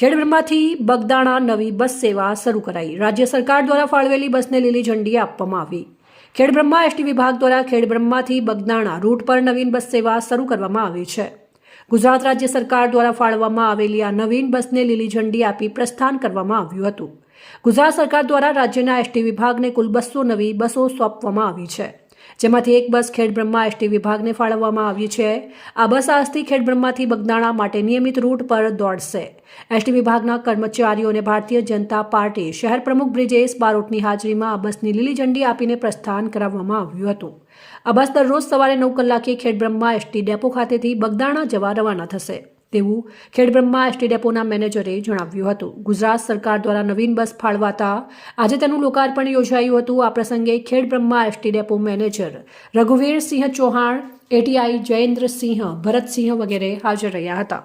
ખેડબ્રહ્માથી બગદાણા નવી બસ સેવા શરૂ કરાઈ. રાજ્ય સરકાર દ્વારા ફાળવેલી બસને લીલી ઝંડી આપવામાં આવી. ખેડબ્રહ્મા એસટી વિભાગ દ્વારા ખેડબ્રહ્માથી બગદાણા રૂટ પર નવીન બસ સેવા શરૂ કરવામાં આવી છે. ગુજરાત રાજ્ય સરકાર દ્વારા ફાળવવામાં આવેલી આ નવીન બસને લીલી ઝંડી આપી પ્રસ્થાન કરવામાં આવ્યું હતું. ગુજરાત સરકાર દ્વારા રાજ્યના એસટી વિભાગને કુલ બસો નવી બસો સોંપવામાં આવી છે. જેમાંથી એક બસ ખેડબ્રહ્મા એસટી વિભાગને ફાળવવામાં આવી છે. આ બસ આજથી ખેડબ્રહ્માથી બગદાણા માટે નિયમિત રૂટ પર દોડશે. એસટી વિભાગના કર્મચારીઓ અને ભારતીય જનતા પાર્ટી શહેર પ્રમુખ બ્રિજેશ બારોટની હાજરીમાં આ બસની લીલી ઝંડી આપીને પ્રસ્થાન કરાવવામાં આવ્યું હતું. આ બસ દરરોજ સવારે નવ કલાકે ખેડબ્રહ્મા એસટી ડેપો ખાતેથી બગદાણા જવા રવાના થશે. તેવું ખેડબ્રહ્મા એસટી મેનેજરે જણાવ્યું હતું. ગુજરાત સરકાર દ્વારા નવીન બસ ફાળવાતા આજે તેનું લોકાર્પણ યોજાયું હતું. આ પ્રસંગે Khedbrahma ST depot manager Raghuvirsinh Chauhan, ATI Jayendrasinh, Bharatsinh વગેરે હાજર રહ્યા હતા.